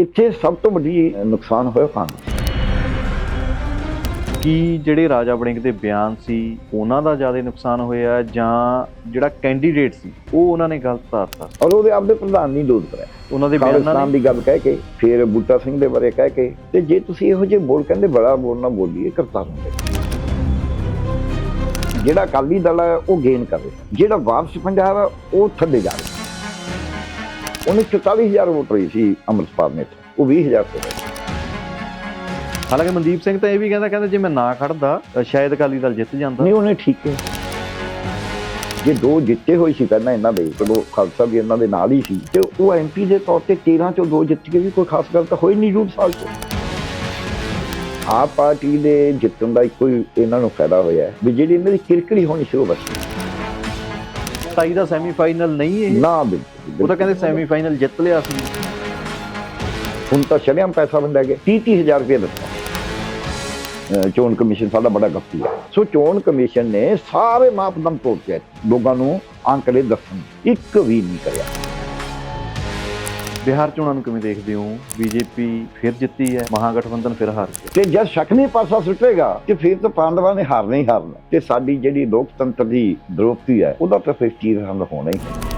ਇੱਥੇ ਸਭ ਤੋਂ ਵੱਡੀ ਨੁਕਸਾਨ ਹੋਇਆ ਕਾਂਗਰਸ ਕੀ ਜਿਹੜੇ ਰਾਜਾ ਵੜਿੰਗ ਦੇ ਬਿਆਨ ਸੀ ਉਹਨਾਂ ਦਾ ਜ਼ਿਆਦਾ ਨੁਕਸਾਨ ਹੋਇਆ ਜਾਂ ਜਿਹੜਾ ਕੈਂਡੀਡੇਟ ਸੀ ਉਹ ਉਹਨਾਂ ਨੇ ਗਲਤ ਧਾਰਤਾ? ਔਰ ਉਹਦੇ ਆਪਦੇ ਪ੍ਰਧਾਨ ਨਹੀਂ ਲੋੜ ਕਰਿਆ। ਉਹਨਾਂ ਦੇ ਬਿਆਨਾਂ ਦੀ ਗੱਲ ਕਹਿ ਕੇ ਫਿਰ ਬੂਟਾ ਸਿੰਘ ਦੇ ਬਾਰੇ ਕਹਿ ਕੇ ਤੇ ਜੇ ਤੁਸੀਂ ਇਹੋ ਜਿਹੇ ਬੋਲ ਕਹਿੰਦੇ ਬੜਾ ਬੋਲਣਾ ਬੋਲੀਏ ਕਰਤਾ ਹੁੰਦੇ। ਜਿਹੜਾ ਅਕਾਲੀ ਦਲ ਹੈ ਉਹ ਗੇਨ ਕਰ ਜਿਹੜਾ ਵਾਪਸ ਪੰਜਾਬ ਹੈ ਉਹ ਥੱਲੇ ਜਾ ਰਿਹਾ। ਉਹਨੇ 44000 ਵੋਟ ਰਹੀ ਸੀ ਅੰਮ੍ਰਿਤਪਾਲ ਨੇ ਉਹ 20000 ਤੇ ਰਹੇ। ਹਾਲਾਂਕਿ ਮਨਦੀਪ ਸਿੰਘ ਤਾਂ ਇਹ ਵੀ ਕਹਿੰਦਾ ਕਹਿੰਦਾ ਜੇ ਮੈਂ ਨਾ ਖੜਦਾ ਸ਼ਾਇਦ ਅਕਾਲੀ ਦਲ ਜਿੱਤ ਜਾਂਦਾ। ਨਹੀਂ ਉਹਨੇ ਠੀਕ ਹੈ ਜੇ ਦੋ ਜਿੱਤੇ ਹੋਏ ਸੀ ਪਹਿਲਾਂ ਇਹਨਾਂ ਦੇ ਚਲੋ ਖਾਲਸਾ ਵੀ ਇਹਨਾਂ ਦੇ ਨਾਲ ਹੀ ਸੀ। ਤੇ ਉਹ ਐਮਪੀ ਦੇ ਤੌਰ ਤੇ 13 ਚੋਂ ਦੋ ਜਿੱਤ ਕੇ ਵੀ ਕੋਈ ਖਾਸ ਗੱਲ ਤਾਂ ਹੋਈ ਨਹੀਂ ਜੂੜ ਸਾਲ ਤੋਂ। ਆਪ ਪਾਰਟੀ ਦੇ ਜਿੱਤਣ ਦਾ ਇੱਕੋ ਹੀ ਇਹਨਾਂ ਨੂੰ ਫਾਇਦਾ ਹੋਇਆ ਵੀ ਜਿਹੜੀ ਇਹਨਾਂ ਦੀ ਕਿਰਕੜੀ ਹੋਣੀ ਸੀ ਉਹ ਬਸ। 27 ਦਾ ਸੈਮੀਫਾਈਨਲ ਨਹੀਂ ਇਹ। ਨਾ ਬਿਲਕੁਲ ਉਹ ਤਾਂ ਕਹਿੰਦੇ ਸੈਮੀਫਾਈਨਲ ਜਿੱਤ ਲਿਆ ਸੀ। ਹੁਣ ਤਾਂ ਸ਼ਰਿਆਮ ਪੈਸਾ ਵੰਡਿਆ ਗਿਆ। 30 30 ਹਜ਼ਾਰ ਰੁਪਏ ਦਿੱਤਾ। ਚੋਣ ਕਮਿਸ਼ਨ ਸਾਡਾ ਬੜਾ ਗੱਫੀ ਹੈ। ਸੋ ਚੋਣ ਕਮਿਸ਼ਨ ਨੇ ਸਾਰੇ ਮਾਪਦੰਡ ਤੋੜਤੇ ਲੋਕਾਂ ਨੂੰ ਅੰਕੜੇ ਦੱਸਣ ਇੱਕ ਵੀ ਨਹੀਂ ਕਰਿਆ। ਬਿਹਾਰ ਚੋਣਾਂ ਨੂੰ ਕਿਵੇਂ ਦੇਖਦੇ ਹੋ? ਬੀਜੇਪੀ ਫਿਰ ਜਿੱਤੀ ਹੈ, ਮਹਾਗਠਬੰਧਨ ਫਿਰ ਹਾਰ ਗਿਆ। ਤੇ ਜਦ ਸ਼ੱਕ ਨਹੀਂ ਪਾਸਾ ਸੁੱਟੇਗਾ, ਤੇ ਫਿਰ ਤਾਂ ਪਾਂਡਵਾਂ ਨੇ ਹਾਰਨਾ ਹੀ ਹਾਰਨਾ। ਤੇ ਸਾਡੀ ਜਿਹੜੀ ਲੋਕਤੰਤਰ ਦੀ ਦਰੋਪਤੀ ਹੈ, ਉਹਦਾ ਤਾਂ ਫਿਰ ਚੀਰ ਹੰਦ ਹੋਣਾ ਹੀ ਹੈ।